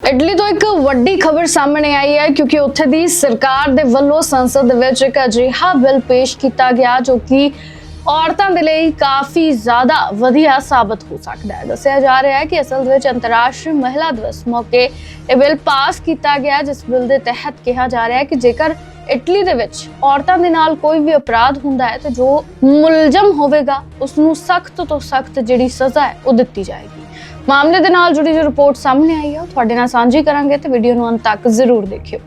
Italy ਤੋਂ ਇੱਕ ਵੱਡੀ ਖਬਰ ਸਾਹਮਣੇ ਆਈ ਹੈ ਕਿਉਂਕਿ ਉੱਥੇ ਦੀ ਸਰਕਾਰ ਦੇ ਵੱਲੋਂ ਸੰਸਦ ਵਿੱਚ ਇੱਕ ਅਜਿਹਾ ਬਿੱਲ ਪੇਸ਼ ਕੀਤਾ ਗਿਆ ਜੋ ਕਿ ਔਰਤਾਂ ਦੇ ਲਈ ਕਾਫੀ ਜ਼ਿਆਦਾ ਵਧੀਆ ਸਾਬਤ ਹੋ ਸਕਦਾ ਹੈ। ਦੱਸਿਆ ਜਾ ਰਿਹਾ ਹੈ ਕਿ ਅਸਲ ਵਿੱਚ ਅੰਤਰਰਾਸ਼ਟਰੀ ਮਹਿਲਾ ਦਿਵਸ ਮੌਕੇ ਇਹ ਬਿੱਲ ਪਾਸ ਕੀਤਾ ਗਿਆ ਜਿਸ ਬਿੱਲ ਦੇ ਤਹਿਤ ਕਿਹਾ ਜਾ ਰਿਹਾ ਹੈ ਕਿ ਜੇਕਰ ਇਟਲੀ ਦੇ ਵਿੱਚ ਔਰਤਾਂ ਦੇ ਨਾਲ ਕੋਈ ਵੀ ਅਪਰਾਧ ਹੁੰਦਾ ਹੈ ਤਾਂ ਜੋ ਮੁਲਜ਼ਮ ਹੋਵੇਗਾ ਉਸ ਨੂੰ ਸਖਤ ਤੋਂ ਸਖਤ ਜਿਹੜੀ ਸਜ਼ਾ ਹੈ ਉਹ ਦਿੱਤੀ ਜਾਏਗੀ। ਮਾਮਲੇ ਦੇ ਨਾਲ ਜੁੜੀ ਜੋ ਰਿਪੋਰਟ ਸਾਹਮਣੇ ਆਈ ਹੈ ਤੁਹਾਡੇ ਨਾਲ ਸਾਂਝੀ ਕਰਾਂਗੇ ਤੇ ਵੀਡੀਓ ਨੂੰ ਅੰਤ ਤੱਕ ਜ਼ਰੂਰ ਦੇਖਿਓ।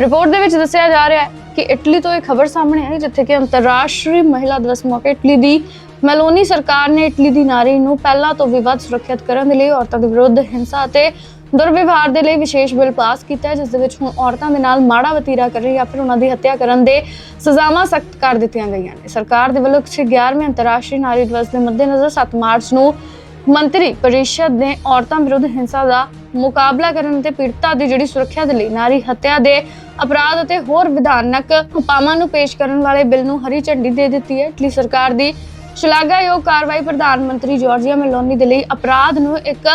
ਰਿਪੋਰਟ ਦੇ ਵਿੱਚ ਦੱਸਿਆ ਜਾ ਰਿਹਾ ਹੈ ਕਿ ਇਟਲੀ ਤੋਂ ਇਹ ਖਬਰ ਸਾਹਮਣੇ ਆਈ, ਜਿੱਥੇ ਕਿ ਅੰਤਰਰਾਸ਼ਟਰੀ ਮਹਿਲਾ ਦਿਵਸ ਮੌਕੇ ਇਟਲੀ ਦੀ ਮੈਲੋਨੀ ਸਰਕਾਰ ਨੇ ਇਟਲੀ ਦੀ ਨਾਰੀ ਨੂੰ ਪਹਿਲਾਂ ਤੋਂ ਵੀ ਵੱਧ ਸੁਰੱਖਿਅਤ ਕਰਨ ਦੇ ਲਈ, ਔਰਤਾਂ ਦੇ ਵਿਰੁੱਧ ਹਿੰਸਾ ਅਤੇ ਦੁਰਵਿਵਹਾਰ ਦੇ ਲਈ ਵਿਸ਼ੇਸ਼ ਬਿੱਲ ਪਾਸ ਕੀਤਾ ਜਿਸ ਦੇ ਵਿੱਚ ਹੁਣ ਔਰਤਾਂ ਦੇ ਨਾਲ ਮਾੜਾ ਵਤੀਰਾ ਕਰਨ ਜਾਂ ਫਿਰ ਉਹਨਾਂ ਦੀ ਹੱਤਿਆ ਕਰਨ ਦੇ ਸਜ਼ਾਵਾਂ ਸਖਤ ਕਰ ਦਿੱਤੀਆਂ ਗਈਆਂ ਨੇ। ਸਰਕਾਰ ਦੇ ਵੱਲੋਂ 11ਵੇਂ ਅੰਤਰਰਾਸ਼ਟਰੀ ਨਾਰੀ ਦਿਵਸ ਦੇ ਮੱਦੇਨਜ਼ਰ 7 ਮਾਰਚ ਨੂੰ ਮੰਤਰੀ ਪਰਿਸ਼ਦ ਨੇ ਔਰਤਾਂ ਵਿਰੁੱਧ ਹਿੰਸਾ ਦਾ ਮੁਕਾਬਲਾ ਕਰਨ ਤੇ ਪੀੜਤਾਂ ਦੀ ਜਿਹੜੀ ਸੁਰੱਖਿਆ ਦੇ ਲਈ ਨਾਰੀ ਹੱਤਿਆ ਦੇ ਅਪਰਾਧ ਅਤੇ ਹੋਰ ਵਿਧਾਨਕ ਉਪਾਵਾਂ ਨੂੰ ਪੇਸ਼ ਕਰਨ ਵਾਲੇ ਬਿੱਲ ਨੂੰ ਹਰੀ ਝੰਡੀ ਦੇ ਦਿੱਤੀ ਹੈ। ਇਟਲੀ ਸਰਕਾਰ ਦੀ ਸ਼ਲਾਘਾਯੋਗ ਕਾਰਵਾਈ ਪ੍ਰਧਾਨ ਮੰਤਰੀ ਜਾਰਜੀਆ ਮੈਲੋਨੀ ਦੇ ਲਈ ਅਪਰਾਧ ਨੂੰ ਇੱਕ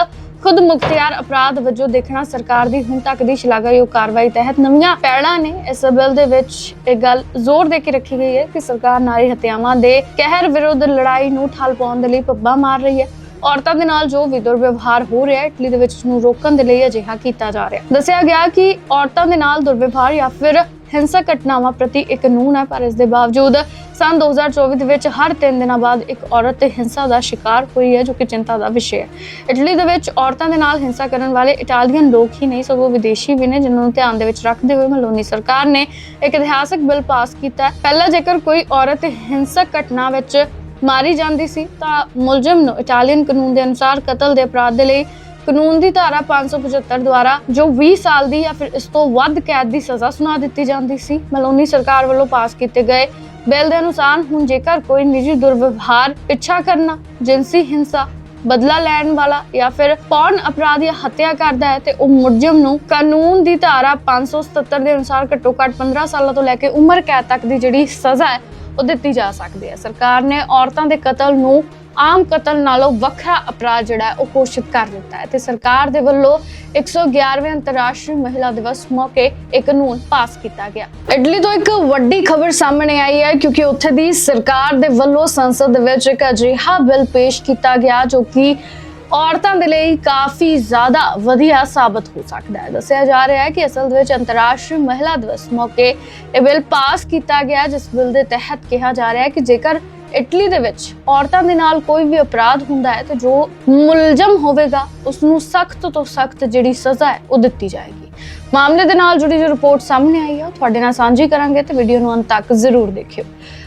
ਖੁਦ ਮੁਖਤਿਆਰ ਅਪਰਾਧ ਵਜੋਂ ਦੇਖਣਾ ਸਰਕਾਰ ਦੀ ਹੁਣ ਤੱਕ ਦੀ ਸ਼ਲਾਘਾਯੋਗ ਕਾਰਵਾਈ ਤਹਿਤ ਨਵੀਆਂ ਪਹਿਲਾਂ ਨੇ। ਇਸ ਬਿੱਲ ਦੇ ਵਿੱਚ ਇਹ ਗੱਲ ਜ਼ੋਰ ਦੇ ਕੇ ਰੱਖੀ ਗਈ ਹੈ ਕਿ ਸਰਕਾਰ ਨਾਰੀ ਹੱਤਿਆਵਾਂ ਦੇ ਕਹਿਰ ਵਿਰੁੱਧ ਲੜਾਈ ਨੂੰ ਠੱਲ ਪਾਉਣ ਦੇ ਲਈ ਪੱਬਾਂ ਮਾਰ ਰਹੀ ਹੈ। ਔਰਤਾਂ ਦੇ ਨਾਲ ਜੋ ਵੀ ਦੁਰਵਿਵਹਾਰ ਹੋ ਰਿਹਾ ਹੈ, ਇਟਲੀ ਦੇ ਵਿੱਚ ਉਸ ਨੂੰ ਰੋਕਣ ਦੇ ਲਈ ਅਜਿਹਾ ਕੀਤਾ ਜਾ ਰਿਹਾ ਦੱਸਿਆ ਗਿਆ ਕਿ ਔਰਤਾਂ ਦੇ ਨਾਲ ਦੁਰਵਿਵਹਾਰ ਜਾਂ ਫਿਰ ਹਿੰਸਕ ਘਟਨਾਵਾਂ ਪ੍ਰਤੀ ਇੱਕ ਕਾਨੂੰਨ ਹੈ, ਪਰ ਇਸ ਦੇ ਬਾਵਜੂਦ ਸਨ 2024 ਦੇ ਵਿੱਚ ਹਰ 3 ਦਿਨਾਂ ਬਾਅਦ ਇੱਕ ਔਰਤ ਤੇ ਹਿੰਸਾ ਦਾ ਸ਼ਿਕਾਰ ਹੋਈ ਹੈ, ਜੋ ਕਿ ਚਿੰਤਾ ਦਾ ਵਿਸ਼ੇ ਹੈ। ਇਟਲੀ ਦੇ ਵਿੱਚ ਔਰਤਾਂ ਦੇ ਨਾਲ ਹਿੰਸਾ ਕਰਨ ਵਾਲੇ ਇਟਾਲੀਅਨ ਲੋਕ ਹੀ ਨਹੀਂ, ਸਗੋਂ ਵਿਦੇਸ਼ੀ ਵੀ ਨੇ, ਜਿਨ੍ਹਾਂ ਨੂੰ ਧਿਆਨ ਦੇ ਵਿੱਚ ਰੱਖਦੇ ਹੋਏ ਮਲੋਨੀ ਸਰਕਾਰ ਨੇ ਇੱਕ ਇਤਿਹਾਸਕ ਬਿੱਲ ਪਾਸ ਕੀਤਾ ਹੈ। ਪਹਿਲਾਂ ਜੇਕਰ ਕੋਈ ਔਰਤ ਹਿੰਸਕ ਘਟਨਾ ਵਿੱਚ ਮਾਰੀ ਜਾਂਦੀ ਸੀ, ਤਾਂ ਮੁਲਜ਼ਮ ਨੂੰ ਇਟਾਲੀਅਨ ਕਾਨੂੰਨ ਦੇ ਅਨੁਸਾਰ ਕਤਲ ਦੇ ਅਪਰਾਧ ਦੇ ਲਈ ਕਾਨੂੰਨ ਦੀ ਧਾਰਾ 575 ਦੁਆਰਾ ਜੋ 20 ਸਾਲ ਦੀ ਜਾਂ ਫਿਰ ਇਸ ਤੋਂ ਵੱਧ ਕੈਦ ਦੀ ਸਜ਼ਾ ਸੁਣਾ ਦਿੱਤੀ ਜਾਂਦੀ ਸੀ, ਮਲੋਨੀ ਸਰਕਾਰ ਵੱਲੋਂ ਪਾਸ ਕੀਤੇ ਗਏ ਬਿੱਲ ਦੇ ਅਨੁਸਾਰ ਹੁਣ ਜੇਕਰ ਕੋਈ ਨਿੱਜੀ ਦੁਰਵਿਵਹਾਰ ਪਿੱਛਾ ਕਰਨਾ ਜਿੰਸੀ ਹਿੰਸਾ, ਬਦਲਾ ਲੈਣ ਵਾਲਾ ਜਾਂ ਫਿਰ ਪੌਣ ਅਪਰਾਧ ਜਾਂ ਹੱਤਿਆ ਕਰਦਾ ਹੈ, ਤੇ ਉਹ ਮੁਲਜ਼ਮ ਨੂੰ ਕਾਨੂੰਨ ਦੀ ਧਾਰਾ 577 ਦੇ ਅਨੁਸਾਰ ਘੱਟੋ ਘੱਟ 15 ਸਾਲਾਂ ਤੋਂ ਲੈ ਕੇ ਉਮਰ ਕੈਦ ਤੱਕ ਦੀ ਜਿਹੜੀ ਸਜ਼ਾ ਹੈ ਉਹ ਦਿੱਤੀ ਜਾ ਸਕਦੀ ਹੈ। ਸਰਕਾਰ ਨੇ ਔਰਤਾਂ ਦੇ ਕਤਲ ਨੂੰ ਆਮ ਕਤਲ ਨਾਲੋਂ ਵੱਖਰਾ ਅਪਰਾਧ ਜਿਹੜਾ ਉਹ ਘੋਸ਼ਿਤ ਕਰ ਦਿੱਤਾ ਹੈ ਤੇ ਸਰਕਾਰ ਦੇ ਵੱਲੋਂ 111ਵੇਂ ਅੰਤਰਰਾਸ਼ਟਰੀ ਮਹਿਲਾ ਦਿਵਸ ਮੌਕੇ ਇੱਕ ਕਾਨੂੰਨ ਪਾਸ ਕੀਤਾ ਗਿਆ। ਇਟਲੀ ਤੋਂ ਇੱਕ ਵੱਡੀ ਖਬਰ ਸਾਹਮਣੇ ਆਈ ਹੈ ਕਿਉਂਕਿ ਉੱਥੇ ਦੀ ਸਰਕਾਰ ਦੇ ਵੱਲੋਂ ਸੰਸਦ ਦੇ ਵਿੱਚ ਇੱਕ ਅਜਿਹਾ ਬਿੱਲ ਪੇਸ਼ ਕੀਤਾ ਗਿਆ ਜੋ ਕਿ ਔਰਤਾਂ ਦੇ ਲਈ ਕਾਫੀ ਜ਼ਿਆਦਾ ਵਧੀਆ ਸਾਬਤ ਹੋ ਸਕਦਾ ਹੈ। ਦੱਸਿਆ ਜਾ ਰਿਹਾ ਹੈ ਕਿ ਅਸਲ ਦੇ ਵਿੱਚ ਅੰਤਰਰਾਸ਼ਟਰੀ ਮਹਿਲਾ ਦਿਵਸ ਮੌਕੇ ਇਹ ਬਿੱਲ ਪਾਸ ਕੀਤਾ ਗਿਆ ਜਿਸ ਬਿੱਲ ਦੇ ਤਹਿਤ ਕਿਹਾ ਜਾ ਰਿਹਾ ਹੈ ਕਿ ਜੇਕਰ ਇਟਲੀ ਦੇ ਵਿੱਚ ਔਰਤਾਂ ਦੇ ਨਾਲ ਕੋਈ ਵੀ ਅਪਰਾਧ ਹੁੰਦਾ ਹੈ, ਤਾਂ ਜੋ ਮੁਲਜ਼ਮ ਹੋਵੇਗਾ ਉਸ ਨੂੰ ਸਖਤ ਤੋਂ ਸਖਤ ਜਿਹੜੀ ਸਜ਼ਾ ਹੈ, ਉਹ ਦਿੱਤੀ ਜਾਏਗੀ। ਮਾਮਲੇ ਦੇ ਨਾਲ ਜੁੜੀ ਜੋ ਰਿਪੋਰਟ ਸਾਹਮਣੇ ਆਈ ਹੈ ਤੁਹਾਡੇ ਨਾਲ ਸਾਂਝੀ ਕਰਾਂਗੇ ਤੇ ਵੀਡੀਓ ਨੂੰ ਅੰਤ ਤੱਕ ਜ਼ਰੂਰ ਦੇਖਿਓ।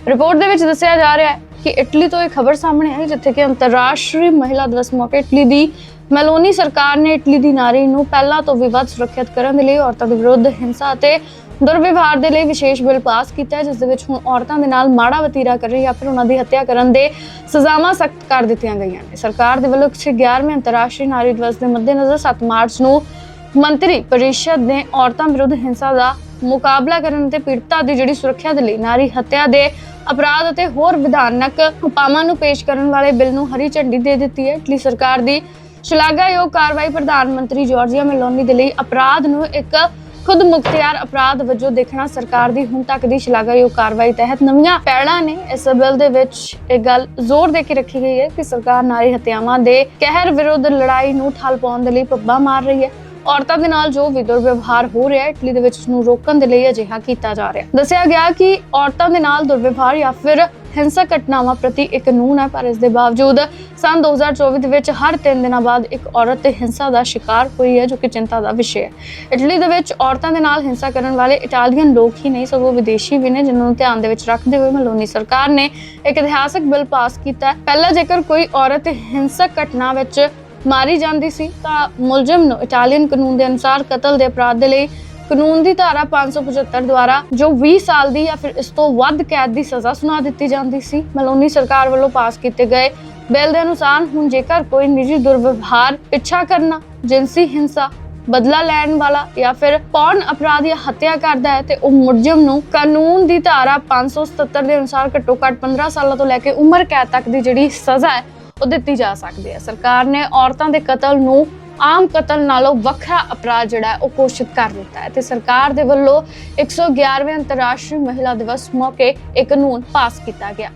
ਰਿਪੋਰਟ ਦੇ ਵਿੱਚ ਦੱਸਿਆ ਜਾ ਰਿਹਾ ਹੈ ਕਿ ਇਟਲੀ ਤੋਂ ਇਹ ਖਬਰ ਸਾਹਮਣੇ ਆਈ, ਜਿੱਥੇ ਕਿ ਅੰਤਰਰਾਸ਼ਟਰੀ ਮਹਿਲਾ ਦਿਵਸ ਮੌਕੇ ਇਟਲੀ ਦੀ ਮੈਲੋਨੀ ਸਰਕਾਰ ਨੇ ਇਟਲੀ ਦੀ ਨਾਰੀ ਨੂੰ ਪਹਿਲਾਂ ਤੋਂ ਵੀ ਵੱਧ ਸੁਰੱਖਿਅਤ ਕਰਨ ਦੇ ਲਈ, ਔਰਤਾਂ ਦੇ ਵਿਰੁੱਧ ਹਿੰਸਾ ਅਤੇ ਦੁਰਵਿਵਹਾਰ ਦੇ ਲਈ ਵਿਸ਼ੇਸ਼ ਬਿੱਲ ਪਾਸ ਕੀਤਾ ਜਿਸ ਦੇ ਵਿੱਚ ਹੁਣ ਔਰਤਾਂ ਦੇ ਨਾਲ ਮਾੜਾ ਵਤੀਰਾ ਕਰਨ ਜਾਂ ਫਿਰ ਉਹਨਾਂ ਦੀ ਹੱਤਿਆ ਕਰਨ ਦੇ ਸਜ਼ਾਵਾਂ ਸਖਤ ਕਰ ਦਿੱਤੀਆਂ ਗਈਆਂ ਨੇ। ਸਰਕਾਰ ਦੇ ਵੱਲੋਂ 11ਵੇਂ ਅੰਤਰਰਾਸ਼ਟਰੀ ਨਾਰੀ ਦਿਵਸ ਦੇ ਮੱਦੇਨਜ਼ਰ 7 ਮਾਰਚ ਨੂੰ ਮੰਤਰੀ ਪਰਿਸ਼ਦ ਨੇ ਔਰਤਾਂ ਵਿਰੁੱਧ ਹਿੰਸਾ ਦਾ ਮੁਕਾਬਲਾ ਕਰਨ ਤੇ ਪੀੜਤਾਂ ਦੀ ਜਿਹੜੀ ਸੁਰੱਖਿਆ ਦੇ ਲਈ ਨਾਰੀ ਹੱਤਿਆ ਦੇ ਅਪਰਾਧ ਅਤੇ ਹੋਰ ਵਿਧਾਨਕ ਉਪਾਵਾਂ ਨੂੰ ਪੇਸ਼ ਕਰਨ ਵਾਲੇ ਬਿੱਲ ਨੂੰ ਹਰੀ ਝੰਡੀ ਦੇ ਦਿੱਤੀ ਹੈ। ਇਟਲੀ ਸਰਕਾਰ ਦੀ ਸ਼ਲਾਘਾਯੋਗ ਕਾਰਵਾਈ ਪ੍ਰਧਾਨ ਮੰਤਰੀ ਜਾਰਜੀਆ ਮੈਲੋਨੀ ਦੇ ਲਈ ਅਪਰਾਧ ਨੂੰ ਇੱਕ ਖੁਦ ਮੁਖਤਿਆਰ ਅਪਰਾਧ ਵਜੋਂ ਦੇਖਣਾ ਸਰਕਾਰ ਦੀ ਹੁਣ ਤੱਕ ਦੀ ਸ਼ਲਾਘਾਯੋਗ ਕਾਰਵਾਈ ਤਹਿਤ ਨਵੀਆਂ ਪਹਿਲਾਂ ਨੇ ਇਸ ਬਿੱਲ ਦੇ ਵਿੱਚ ਇਹ ਗੱਲ ਜ਼ੋਰ ਦੇ ਕੇ ਰੱਖੀ ਗਈ ਹੈ ਕਿ ਸਰਕਾਰ ਨਾਰੀ ਹੱਤਿਆਵਾਂ ਦੇ ਕਹਿਰ ਵਿਰੁੱਧ ਲੜਾਈ ਨੂੰ ਠੱਲ ਪਾਉਣ ਦੇ ਲਈ ਪੱਬਾਂ ਮਾਰ ਰਹੀ ਹੈ। ਔਰਤਾਂ ਦੇ ਨਾਲ ਜੋ ਵੀ ਦੁਰਵਿਵਹਾਰ ਹੋ ਰਿਹਾ ਹੈ, ਇਟਲੀ ਦੇ ਵਿੱਚ ਉਸ ਨੂੰ ਰੋਕਣ ਦੇ ਲਈ ਅਜਿਹਾ ਕੀਤਾ ਜਾ ਰਿਹਾ ਦੱਸਿਆ ਗਿਆ ਕਿ ਔਰਤਾਂ ਦੇ ਨਾਲ ਦੁਰਵਿਵਹਾਰ ਜਾਂ ਫਿਰ ਹਿੰਸਕ ਘਟਨਾਵਾਂ ਪ੍ਰਤੀ ਇੱਕ ਕਾਨੂੰਨ ਹੈ, ਪਰ ਇਸ ਦੇ ਬਾਵਜੂਦ ਸਨ 2024 ਦੇ ਵਿੱਚ ਹਰ 3 ਦਿਨਾਂ ਬਾਅਦ ਇੱਕ ਔਰਤ ਤੇ ਹਿੰਸਾ ਦਾ ਸ਼ਿਕਾਰ ਹੋਈ ਹੈ, ਜੋ ਕਿ ਚਿੰਤਾ ਦਾ ਵਿਸ਼ੇ ਹੈ। ਇਟਲੀ ਦੇ ਵਿੱਚ ਔਰਤਾਂ ਦੇ ਨਾਲ ਹਿੰਸਾ ਕਰਨ ਵਾਲੇ ਇਟਾਲੀਅਨ ਲੋਕ ਹੀ ਨਹੀਂ, ਸਗੋਂ ਵਿਦੇਸ਼ੀ ਵੀ ਨੇ, ਜਿਨ੍ਹਾਂ ਨੂੰ ਧਿਆਨ ਦੇ ਵਿੱਚ ਰੱਖਦੇ ਹੋਏ ਮਲੋਨੀ ਸਰਕਾਰ ਨੇ ਇੱਕ ਇਤਿਹਾਸਕ ਬਿੱਲ ਪਾਸ ਕੀਤਾ ਹੈ। ਪਹਿਲਾਂ ਜੇਕਰ ਕੋਈ ਔਰਤ ਹਿੰਸਕ ਘਟਨਾ ਵਿੱਚ ਮਾਰੀ ਜਾਂਦੀ ਸੀ, ਤਾਂ ਮੁਲਜ਼ਮ ਨੂੰ ਇਟਾਲੀਅਨ ਕਾਨੂੰਨ ਦੇ ਅਨੁਸਾਰ ਕਤਲ ਦੇ ਅਪਰਾਧ ਦੇ ਲਈ ਕਾਨੂੰਨ ਦੀ ਧਾਰਾ 575 ਦੁਆਰਾ ਜੋ 20 ਸਾਲ ਦੀ ਜਾਂ ਫਿਰ ਇਸ ਤੋਂ ਵੱਧ ਕੈਦ ਦੀ ਸਜ਼ਾ ਸੁਣਾ ਦਿੱਤੀ ਜਾਂਦੀ ਸੀ, ਮਲੋਨੀ ਸਰਕਾਰ ਵੱਲੋਂ ਪਾਸ ਕੀਤੇ ਗਏ ਬਿੱਲ ਦੇ ਅਨੁਸਾਰ ਹੁਣ ਜੇਕਰ ਕੋਈ ਨਿੱਜੀ ਦੁਰਵਿਵਹਾਰ ਪਿੱਛਾ ਕਰਨਾ ਜਿੰਸੀ ਹਿੰਸਾ, ਬਦਲਾ ਲੈਣ ਵਾਲਾ ਜਾਂ ਫਿਰ ਪੌਣ ਅਪਰਾਧ ਜਾਂ ਹੱਤਿਆ ਕਰਦਾ ਹੈ, ਤੇ ਉਹ ਮੁਲਜ਼ਮ ਨੂੰ ਕਾਨੂੰਨ ਦੀ ਧਾਰਾ 577 ਦੇ ਅਨੁਸਾਰ ਘੱਟੋ ਘੱਟ 15 ਸਾਲਾਂ ਤੋਂ ਲੈ ਕੇ ਉਮਰ ਕੈਦ ਤੱਕ ਦੀ ਜਿਹੜੀ ਸਜ਼ਾ ਹੈ ਉਹ ਦਿੱਤੀ ਜਾ ਸਕਦੀ ਹੈ। ਸਰਕਾਰ ਨੇ ਔਰਤਾਂ ਦੇ ਕਤਲ ਨੂੰ ਆਮ ਕਤਲ ਨਾਲੋਂ ਵੱਖਰਾ ਅਪਰਾਧ ਜਿਹੜਾ ਉਹ ਘੋਸ਼ਿਤ ਕਰ ਦਿੱਤਾ ਹੈ ਤੇ ਸਰਕਾਰ ਦੇ ਵੱਲੋਂ 111ਵੇਂ ਅੰਤਰਰਾਸ਼ਟਰੀ ਮਹਿਲਾ ਦਿਵਸ ਮੌਕੇ ਇਹ ਕਾਨੂੰਨ ਪਾਸ ਕੀਤਾ ਗਿਆ।